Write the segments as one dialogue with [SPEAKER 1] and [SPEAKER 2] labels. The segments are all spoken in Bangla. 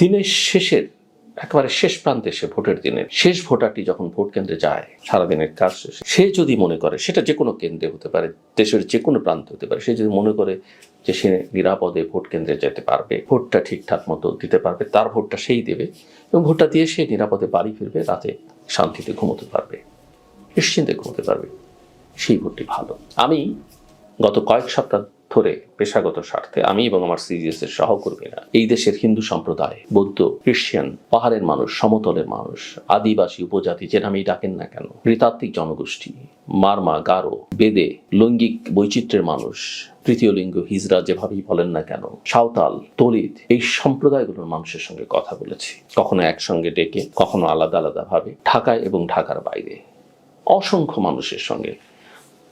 [SPEAKER 1] দিনের শেষের, একেবারে শেষ প্রান্তে এসে ভোটের দিনের শেষ ভোটারটি যখন ভোট কেন্দ্রে যায়, সারাদিনের কাজ শেষে, সে যদি মনে করে, সেটা যে কোনো কেন্দ্রে হতে পারে, দেশের যে কোনো প্রান্তে হতে পারে, সে যদি মনে করে যে সে নিরাপদে ভোট কেন্দ্রে যেতে পারবে, ভোটটা ঠিকঠাক মতো দিতে পারবে, তার ভোটটা সেই দেবে এবং ভোটটা দিয়ে সে নিরাপদে বাড়ি ফিরবে, রাতে শান্তিতে ঘুমোতে পারবে, নিশ্চিন্তে ঘুমোতে পারবে, সেই ভোটটি ভালো। আমি গত কয়েক সপ্তাহ ধরে পেশাগত স্বার্থে আমি এবং আমার সিজিএস এর সহকর্মীরা এই দেশের হিন্দু সম্প্রদায়, বৌদ্ধ খ্রিস্টান পাহাড়ের মানুষ, সমতলের মানুষ, আদিবাসী উপজাতি যে নামেই ডাকেন না কেন, নৃতাত্ত্বিক জনগোষ্ঠী, মারমা, গারো, বেদে, লৈঙ্গিক বৈচিত্র্যের মানুষ, তৃতীয় লিঙ্গ হিজরা যেভাবেই বলেন না কেন, সাঁওতাল, দলিত, এই সম্প্রদায়গুলোর মানুষের সঙ্গে কথা বলেছি, কখনো একসঙ্গে ডেকে, কখনো আলাদা আলাদাভাবে ঢাকায় এবং ঢাকার বাইরে। অসংখ্য মানুষের সঙ্গে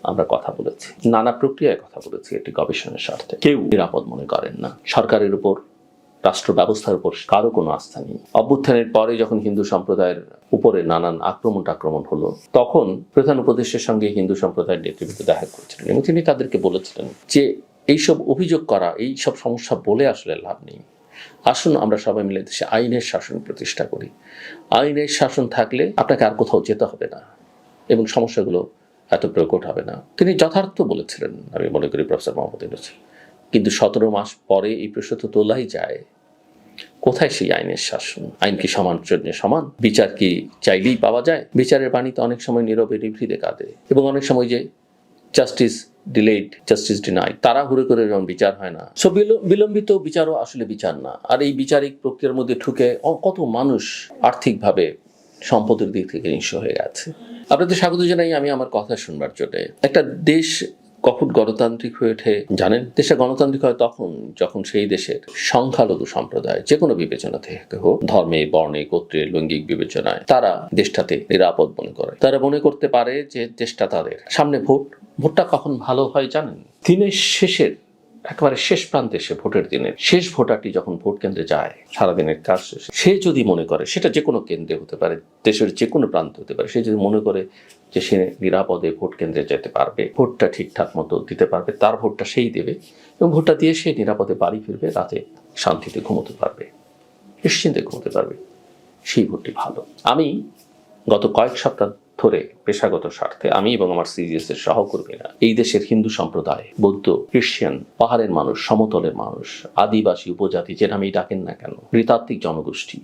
[SPEAKER 1] আমরা কথা বলেছি। নানা প্রক্রিয়ায় কথা বলেছি এটি গবেষণার স্বার্থে। কেউ নিরাপদ মনে করেন না। সরকারের উপর, রাষ্ট্র ব্যবস্থার উপর কারও কোনো আস্থা নেই। অভ্যুত্থানের পরে যখন হিন্দু সম্প্রদায়ের উপরে নানান আক্রমণ টাক্রমণ হলো, তখন প্রধান উপদেষ্টের সঙ্গে হিন্দু সম্প্রদায়ের নেতৃত্ব দেখা করেছিলেন এবং তিনি তাদেরকে বলেছিলেন যে, এইসব অভিযোগ করা এই সব সমস্যা বলে আসলে লাভ নেই। আসুন আমরা সবাই মিলে দেশে আইনের শাসন প্রতিষ্ঠা করি। আইনের শাসন থাকলে আপনাকে আর কোথাও যেতে হবে না এবং সমস্যাগুলো এত প্রকট হবে না। তিনি যথার্থ বলেছিলেন, আমি মনে করি প্রফেসর মোহাম্মদ ইউনুস। কিন্তু সতেরো মাস পরে এই প্রশ্ন তো তোলাই যায়। কোথায় সেই আইনের শাসন? আইন কি সমান জন্য সমান? বিচার কি চাইলেই পাওয়া যায়? বিচারের বাণী তো অনেক সময় নীরবে নিভৃতে কাঁদে। এবং অনেক সময় যে জাস্টিস ডিলেড জাস্টিস ডিনাই তারা হুড়ে করে যখন বিচার হয় না। সো বিলম্বিত বিচারও আসলে বিচার না। আর এই বিচারিক প্রক্রিয়ার মধ্যে ঠুকে কত মানুষ আর্থিকভাবে সম্পদের দিক থেকে নিঃস্ব হয়ে গেছে। আপনাদের স্বাগত জানাই আমি আমার কথা শুনবার জন্য। একটা দেশ কখন গণতান্ত্রিক হয়ে ওঠে জানেন? দেশটা গণতান্ত্রিক হয় তখন, যখন সেই দেশের সংখ্যালঘু সম্প্রদায় যে কোনো বিবেচনা থেকে হোক, ধর্মে, বর্ণে, গোত্রে, লৈঙ্গিক বিবেচনায়, তারা দেশটাতে নিরাপদ মনে করে। তারা মনে করতে পারে যে দেশটা তাদের। সামনে ভোট, ভোটটা কখন ভালো হয় জানেন? দিনের শেষের একেবারে শেষ প্রান্তে এসে ভোটের দিনের শেষ ভোটারটি যখন ভোট কেন্দ্রে যায়, সারাদিনের কাজ শেষে। সে যদি মনে করে, সেটা যে কোনো কেন্দ্রে হতে পারে, দেশের যে কোনো প্রান্তে হতে পারে, সে যদি মনে করে যে সে নিরাপদে ভোট কেন্দ্রে যেতে পারবে, ভোটটা ঠিকঠাক মতো দিতে পারবে, তার ভোটটা সেই দেবে এবং ভোটটা দিয়ে সে নিরাপদে বাড়ি ফিরবে, রাতে শান্তিতে ঘুমোতে পারবে, নিশ্চিন্তে ঘুমোতে পারবে। সেই ভোটটি ভালো। আমি গত কয়েক সপ্তাহ ধরে পেশাগত স্বার্থে আমি এবং আমার সিজিএস এর সহকর্মীরা এই দেশের হিন্দু সম্প্রদায়, বৌদ্ধ খ্রিস্টান পাহাড়ের মানুষ, সমতলের মানুষ, আদিবাসী উপজাতি যে নামেই ডাকেন না কেন, নৃতাত্ত্বিক জনগোষ্ঠী,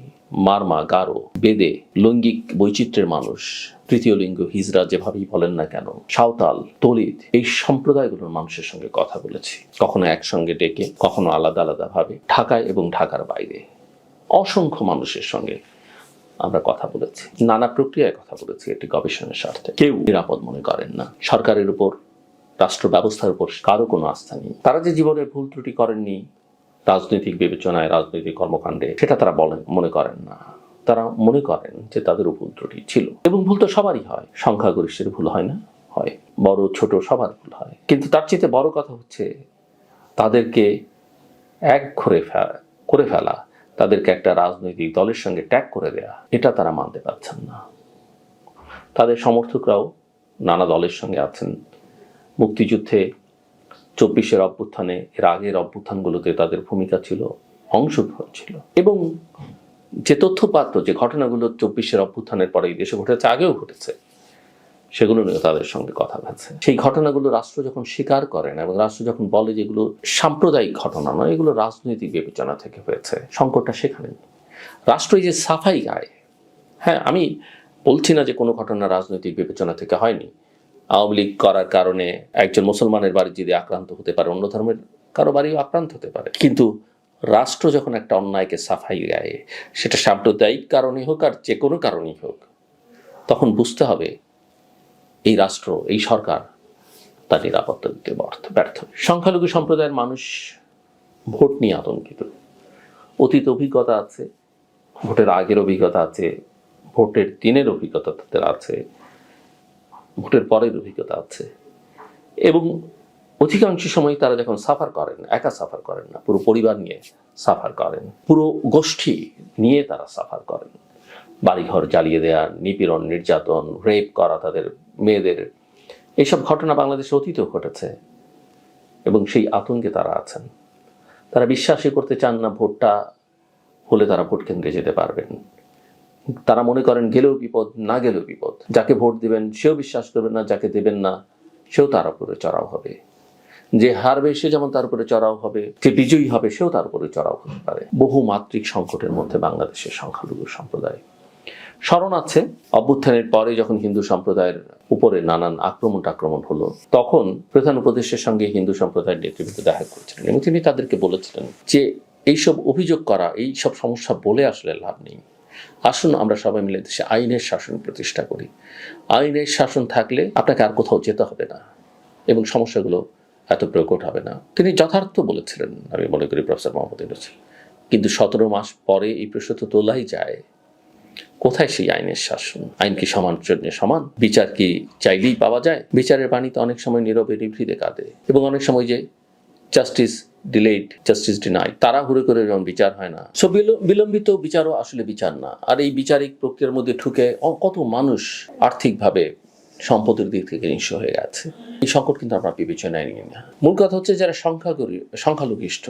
[SPEAKER 1] মারমা, গারো, বেদে, লৈঙ্গিক বৈচিত্র্যের মানুষ, তৃতীয় লিঙ্গ হিজরা যেভাবেই বলেন না কেন, সাঁওতাল, দলিত, এই সম্প্রদায়গুলোর মানুষের সঙ্গে কথা বলেছি, কখনো একসঙ্গে ডেকে, কখনো আলাদা আলাদাভাবে ঢাকায় এবং ঢাকার বাইরে। অসংখ্য মানুষের সঙ্গে আমরা কথা বলেছি। নানা প্রক্রিয়ায় কথা বলেছি এটি গবেষণার স্বার্থে। কেউ নিরাপদ মনে করেন না। সরকারের উপর, রাষ্ট্র ব্যবস্থার উপর কারও কোনো আস্থা নেই। তারা যে জীবনে ভুল ত্রুটি করেননি, রাজনৈতিক বিবেচনায় রাজনৈতিক কর্মকাণ্ডে, সেটা তারা বলেন, মনে করেন না। তারা মনে করেন যে তাদের ভুল ত্রুটি ছিল। এবং ভুল তো সবারই হয়। সংখ্যাগরিষ্ঠের ভুল হয় না? হয়। বড়, ছোট সবার ভুল হয়। কিন্তু তার চেয়ে বড় কথা হচ্ছে, তাদেরকে এক ঘরে ফেলা, করে ফেলা। তাদেরকে একটা রাজনৈতিক দলের সঙ্গে ট্যাগ করে দেয়া, এটা তারা মানতে পারছেন না। তাদের সমর্থকরাও নানা দলের সঙ্গে আছেন। মুক্তিযুদ্ধে চব্বিশের অভ্যুত্থানে, এর আগের অভ্যুত্থানগুলোতে তাদের ভূমিকা ছিল, অংশগ্রহণ ছিল। এবং যে তথ্যপাত্র, যে ঘটনাগুলো চব্বিশের অভ্যুত্থানের পরে এই দেশে ঘটেছে, আগেও ঘটেছে সেগুলো নিয়ে তাদের সঙ্গে কথা হয়েছে সেই ঘটনাগুলো রাষ্ট্র যখন স্বীকার করেন এবং রাষ্ট্র যখন বলে যে এগুলো সাম্প্রদায়িক ঘটনা নয়, এগুলো রাজনৈতিক বিবেচনা থেকে হয়েছে, সংকটটা সেখানে রাষ্ট্র যে সাফাই গায় হ্যাঁ আমি বলছি না যে কোনো ঘটনা রাজনৈতিক বিবেচনা থেকে হয়নি। আওয়ামী লীগ করার কারণে একজন মুসলমানের বাড়ি যদি আক্রান্ত হতে পারে, অন্য ধর্মের কারও বাড়িও আক্রান্ত হতে পারে। কিন্তু রাষ্ট্র যখন একটা অন্যায়কে সাফাই গায়ে, সেটা সাম্প্রদায়িক কারণে হোক আর যে কোনো কারণেই হোক, তখন বুঝতে হবে এই রাষ্ট্র, এই সরকার তার নিরাপত্তা দিতে ব্যর্থ ব্যর্থ। সংখ্যালঘু সম্প্রদায়ের মানুষ ভোট নিয়ে আতঙ্কিত। অতীত অভিজ্ঞতা আছে, ভোটের আগের অভিজ্ঞতা আছে, ভোটের দিনের অভিজ্ঞতা তাদের আছে, ভোটের পরের অভিজ্ঞতা আছে। এবং অধিকাংশ সময় তারা যখন সাফার করেন, একা সাফার করেন না, পুরো পরিবার নিয়ে সাফার করেন, পুরো গোষ্ঠী নিয়ে তারা সাফার করেন। বাড়িঘর জ্বালিয়ে দেওয়া নিপীড়ন, নির্যাতন, রেপ করা তাদের মেয়েদের, এইসব ঘটনা বাংলাদেশে অতীতেও ঘটেছে এবং সেই আতঙ্কে তারা আছেন। তারা বিশ্বাসই করতে চান না ভোটটা হলে তারা ভোট কেন্দ্রে যেতে পারবেন। তারা মনে করেন গেলেও বিপদ, না গেলেও বিপদ। যাকে ভোট দিবেন সেও বিশ্বাস করবে না, যাকে দেবেন না সেও তার উপরে চড়াও হবে। যে হারবে সে যেমন তার উপরে চড়াও হবে, যে বিজয়ী হবে সেও তার উপরে চড়াও হতে পারে। বহু মাত্রিক সংকটের মধ্যে বাংলাদেশের সংখ্যালঘু সম্প্রদায় স্মরণ আছে, অভ্যুত্থানের পরে যখন হিন্দু সম্প্রদায়ের উপরে নানান আক্রমণ টাক্রমণ হলো, তখন প্রধান উপদেশের সঙ্গে হিন্দু সম্প্রদায়ের নেতৃবৃন্দ দেখা করেছিলেন এবং তিনি তাদেরকে বলেছিলেন যে, এইসব অভিযোগ করা এই সব সমস্যা বলে আসলে লাভ নেই। আসুন আমরা সবাই মিলে দেশে আইনের শাসন প্রতিষ্ঠা করি। আইনের শাসন থাকলে আপনাকে আর কোথাও যেতে হবে না এবং সমস্যাগুলো এত প্রকট হবে না। তিনি যথার্থ বলেছিলেন, আমি মনে করি প্রফেসর মোহাম্মদ কিন্তু সতেরো মাস পরে এই প্রশ্ন তো তোলাই যায়। কোথায় সেই আইনের শাসন? আইন কি সমান জন্য সমান? বিচার কি চাইলেই পাওয়া যায়? বিচারের বাণীতে অনেক সময় নীরবে নিভৃতে কাঁদে। এবং অনেক সময় যে জাস্টিস ডিলেড জাস্টিস ডিনাই তারা হুড়ে করে যেমন বিচার হয় না। সো বিলম্বিত বিচারও আসলে বিচার না। আর এই বিচারিক প্রক্রিয়ার মধ্যে ঠুকে কত মানুষ আর্থিকভাবে সম্পদের দিক থেকে নিঃস্ব হয়ে গেছে। এই সংকট কিন্তু আমরা বিবেচনায় নিই না। মূল কথা হচ্ছে যারা সংখ্যাগরি, সংখ্যালঘিষ্ঠ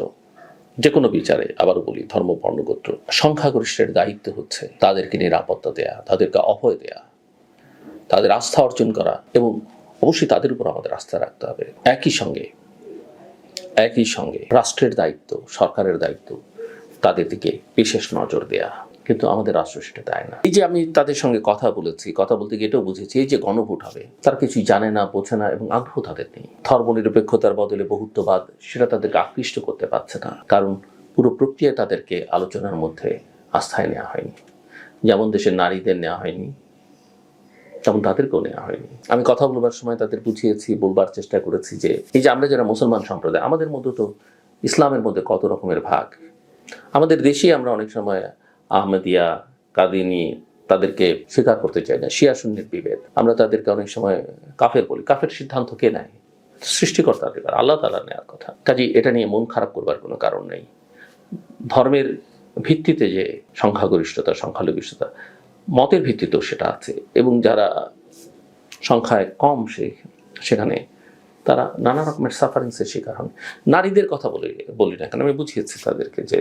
[SPEAKER 1] যে কোনো বিচারে আবার বলি, ধর্ম বর্ণগোত্র সংখ্যাগরিষ্ঠের দায়িত্ব হচ্ছে তাদেরকে নিরাপত্তা দেয়া, তাদেরকে অভয় দেয়া, তাদের আস্থা অর্জন করা এবং অবশ্যই তাদের উপর আমাদের আস্থা রাখতে হবে। একই সঙ্গে একই সঙ্গে রাষ্ট্রের দায়িত্ব, সরকারের দায়িত্ব, তাদের দিকে বিশেষ নজর দেয়া। কিন্তু আমাদের রাষ্ট্র সেটা দেয় না। এই যে আমি তাদের সঙ্গে কথা বলেছি, কথা বলতে গিয়ে এটাও বুঝেছি, এই যে গণভোট হবে, তারা কিছুই জানে না, বোঝে না এবং আগ্রহ তাদের নেই। ধর্মনিরপেক্ষতার বদলে বহুত্ববাদ, সেটা তাদেরকে আকৃষ্ট করতে পারছে না। কারণ পুরো প্রক্রিয়ায় তাদেরকে আলোচনার মধ্যে আস্থায় নেওয়া হয়নি। যেমন দেশের নারীদের নেওয়া হয়নি, তেমন তাদেরকেও নেওয়া হয়নি। আমি কথা বলবার সময় তাদের বুঝিয়েছি, বলবার চেষ্টা করেছি যে, এই যে আমরা যারা মুসলমান সম্প্রদায়, আমাদের মধ্যে তো ইসলামের মধ্যে কত রকমের ভাগ? আমাদের দেশেই আমরা অনেক সময় আহমেদিয়া, কাদিনী তাদেরকে স্বীকার করতে চাই না। শিয়া সুন্নির বিভেদ। আমরা তাদেরকে অনেক সময় কাফের বলি। কাফের সিদ্ধান্ত কে নেয়? সৃষ্টিকর্তার ব্যাপার আল্লাহ তালা নেওয়ার কথা। কাজে এটা নিয়ে মন খারাপ করবার কোনো কারণ নেই। ধর্মের ভিত্তিতে যে সংখ্যাগরিষ্ঠতা, সংখ্যালঘিষ্ঠতা, মতের ভিত্তিতেও সেটা আছে। এবং যারা সংখ্যায় কম সে সেখানে তারা নানা রকমের সাফারিংসের শিকার হন। নারীদের কথা বলি বলি না কেন, আমি বুঝিয়েছি তাদেরকে যে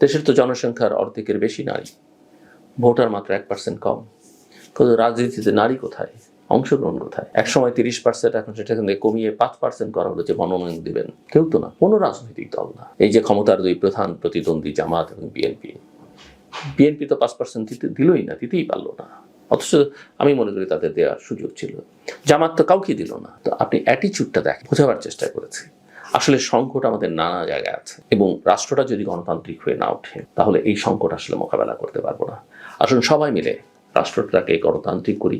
[SPEAKER 1] দেশের তো জনসংখ্যার অর্ধেকের বেশি নারী। ভোটার মাত্র এক পার্সেন্ট কম। কিন্তু রাজনীতিতে নারী কোথায়? অংশগ্রহণ কোথায়? এক সময় তিরিশ পার্সেন্ট এখন সেটা কিন্তু কমিয়ে পাঁচ পার্সেন্ট করা হলো যে মনোনয়ন দেবেন। কেউ তো না, কোনো রাজনৈতিক দল না। এই যে ক্ষমতার দুই প্রধান প্রতিদ্বন্দ্বী জামাত এবং বিএনপি বিএনপি তো পাঁচ পার্সেন্ট দিতে দিলই না, দিতেই পারল না। অথচ আমি মনে করি তাদের দেওয়ার সুযোগ ছিল। জামাত তো কাউকে দিল না। তো আপনি অ্যাটিচিউডটা দেখ বোঝাবার চেষ্টা করেছি। আসলে সংকট আমাদের নানা জায়গায় আছে এবং রাষ্ট্রটা যদি গণতান্ত্রিক হয়ে না ওঠে, তাহলে এই সংকট আসলে মোকাবেলা করতে পারব না। আসলে সবাই মিলে রাষ্ট্রটাকে গণতান্ত্রিক করি।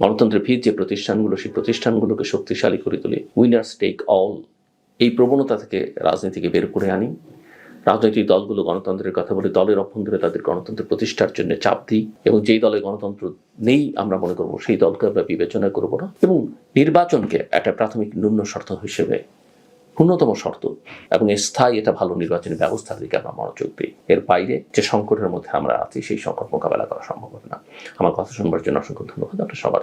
[SPEAKER 1] গণতন্ত্রের ভিত যে প্রতিষ্ঠানগুলো, সেই প্রতিষ্ঠানগুলোকে শক্তিশালী করে তুলি। উইনার্স টেক অল এই প্রবণতা থেকে রাজনীতিকে বের করে আনি। রাজনৈতিক দলগুলো গণতন্ত্রের কথা বলে দলের অভ্যন্তরে তাদের গণতন্ত্র প্রতিষ্ঠার জন্য চাপ দিই এবং যেই দলে গণতন্ত্র নেই আমরা মনে করব, সেই দলকে আমরা বিবেচনা করব না এবং নির্বাচনকে একটা প্রাথমিক ন্যূন শর্ত হিসেবে ন্যূনতম শর্ত এবং স্থায়ী এটা ভালো নির্বাচনী ব্যবস্থার দিকে আমরা মনোযোগ দিই। এর বাইরে যে সংকটের মধ্যে আমরা আছি, সেই সংকট মোকাবেলা করা সম্ভব হবে না। আমার কথা শুনবার জন্য অসংখ্য ধন্যবাদ। আপনার সবার